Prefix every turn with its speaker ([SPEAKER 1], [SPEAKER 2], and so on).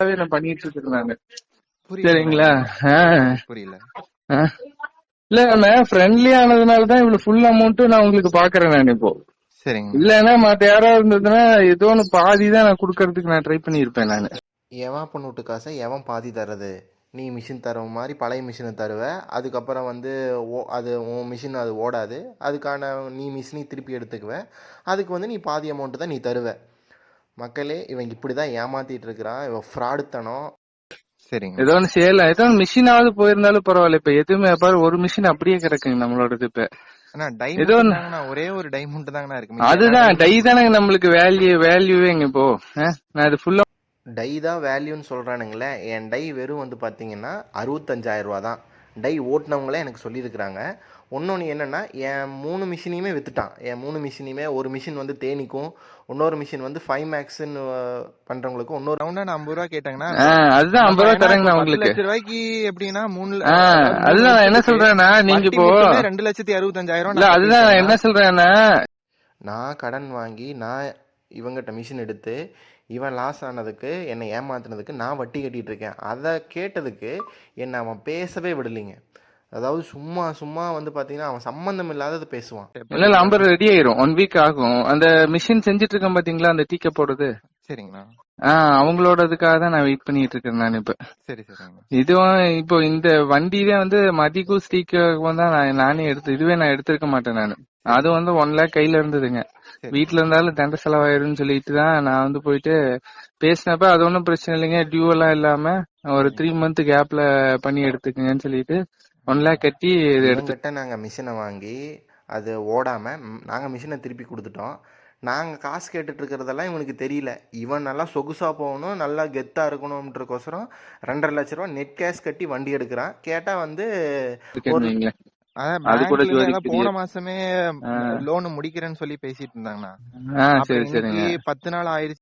[SPEAKER 1] நான் பண்ணிட்டு இருக்கேன் நானு சரிங்களா
[SPEAKER 2] புரியல.
[SPEAKER 1] இல்ல நான் ஃப்ரெண்ட்லி ஆனதுனால தான் இவ்வளவு ஃபுல் அமௌண்ட் நான் உங்களுக்கு பாக்குறேன் நான் இப்போ.
[SPEAKER 2] சரிங்க.
[SPEAKER 1] இல்லன்னா மத்த யாராவது இருந்ததுன்னா ஏதோ ஒன்னு பாதி தான் நான் குடுக்கறதுக்கு நான் ட்ரை பண்ணிருப்பேன் நானு.
[SPEAKER 2] எவன் பொண்ணு விட்டு காசை எவன் பாதி தர்றது? நீ மிஷின் தர மாதிரி பழைய மிஷினை தருவ அதுக்கப்புறம் வந்து ஓ அது உன் மிஷின் அது ஓடாது அதுக்கான நீ மிஷினையும் திருப்பி எடுத்துக்குவ அதுக்கு வந்து நீ பாதி அமௌண்ட்டு தான் நீ தருவ. மக்களே இவன் இப்படி தான் ஏமாத்திட்டு இருக்கிறான் இவன் ஃப்ராடுத்தனம். சரிங்க.
[SPEAKER 1] ஏதோ ஒன்னு செய்யலாம் ஏதோ மிஷினாவது போயிருந்தாலும் பரவாயில்ல. இப்ப எதுவுமே பாரு ஒரு மிஷின் அப்படியே கிடக்குங்க நம்மளோடது இப்ப.
[SPEAKER 2] அண்ணா
[SPEAKER 1] ஏதோ
[SPEAKER 2] ஒரே ஒரு டைமண்ட் தாங்கண்ணா இருக்கு.
[SPEAKER 1] அதுதான். டை தானே நம்மளுக்கு வேல்யூ வேல்யூவேங்க இப்போ. நான் இது ஃபுல்லா
[SPEAKER 2] டை தான் வேல்யூன்னு சொல்கிறானுங்களே என் டை வெறும் வந்து பார்த்தீங்கன்னா அறுபத்தஞ்சாயிரம் ரூபா தான் டை ஓட்டினவங்களே எனக்கு சொல்லியிருக்கிறாங்க. இன்னொன்று என்னென்னா என் மூணு மிஷினையுமே விற்றுட்டான் என் மூணு மிஷினையுமே ஒரு மிஷின் வந்து தேனிக்கும் இன்னொரு மிஷின் வந்து ஃபைவ் மேக்ஸ்ன்னு பண்ணுறவங்களுக்கு இன்னொரு ரவுண்டாக நான் ஐம்பது ரூபா கேட்டாங்கன்னா
[SPEAKER 1] அதுதான் ஐம்பது ரூபா
[SPEAKER 2] நம்ம
[SPEAKER 1] தரேங்க
[SPEAKER 2] ஏன்னா
[SPEAKER 1] நான்
[SPEAKER 2] பத்து
[SPEAKER 1] உங்களுக்கு.
[SPEAKER 2] லட்ச ரூபாய்க்கு எப்படின்னா மூணு
[SPEAKER 1] அதுதான் என்ன சொல்றேன்னா நீங்க இப்போ
[SPEAKER 2] ரெண்டு லட்சத்தி அறுபத்தஞ்சாயிரம்
[SPEAKER 1] அதுதான் என்ன சொல்றேன்னா
[SPEAKER 2] நான் கடன் வாங்கி நான் இவங்ககிட்ட மிஷின் எடுத்து இவன் லாஸ் ஆனதுக்கு என்னை ஏமாத்தினதுக்கு நான் வட்டி கட்டிகிட்டு இருக்கேன் அதை கேட்டதுக்கு என்னை அவன் பேசவே விடலைங்க. அதாவது சும்மா சும்மா வந்து பாத்தீங்கன்னா அவன் சம்பந்தம் இல்லாதது பேசுவான்.
[SPEAKER 1] இல்ல இல்ல ரெடி ஆயிரும். ஒன் வீக் ஆகும். அந்த மிஷின் செஞ்சுட்டு இருக்கேன் பாத்தீங்களா அந்த டீக்க போடுறது?
[SPEAKER 2] சரிங்கண்ணா.
[SPEAKER 1] ஆஹ் அவங்களோடதுக்காக தான் நான் வெயிட் பண்ணிட்டு இருக்கேன் நான் இப்ப.
[SPEAKER 2] சரி சரிங்கண்ணா.
[SPEAKER 1] இதுவும் இப்போ இந்த வண்டியிலே வந்து மதிக்கும் ஸ்டீக்கும் தான் நான் நானே எடுத்து இதுவே நான் எடுத்திருக்க மாட்டேன் நான். அது வந்து ஒன் லேக் கையில இருந்ததுங்க. வீட்ல இருந்தாலும் தண்ட செலவாயிரும்னு சொல்லிட்டு தான் நான் வந்து போயிட்டு பேசினப்ப அது ஒன்றும் பிரச்சனை இல்லைங்க. டியூ எல்லாம் இல்லாம ஒரு த்ரீ மந்த் கேப்ல பண்ணி எடுத்துக்கங்கன்னு சொல்லிட்டு ஒன் லேக் கட்டி இது எடுத்து
[SPEAKER 2] இவங்கிட்ட நாங்கள் மிஷினை வாங்கி அது ஓடாமல் நாங்கள் மிஷினை திருப்பி கொடுத்துட்டோம். நாங்கள் காசு கேட்டுட்டு இருக்கிறதெல்லாம் இவனுக்கு தெரியல. இவன் நல்லா சொகுசாக போகணும் நல்லா கெத்தாக இருக்கணும்ன்றக்கோசரம் ரெண்டரை லட்ச ரூபா நெட் கேஷ் கட்டி வண்டி எடுக்கிறான். கேட்டால் வந்து போன மாசமே. லோன் முடிக்கிறேன்னு சொல்லி பேசிட்டு இருந்தாங்கண்ணா. பத்து நாள் ஆயிருச்சு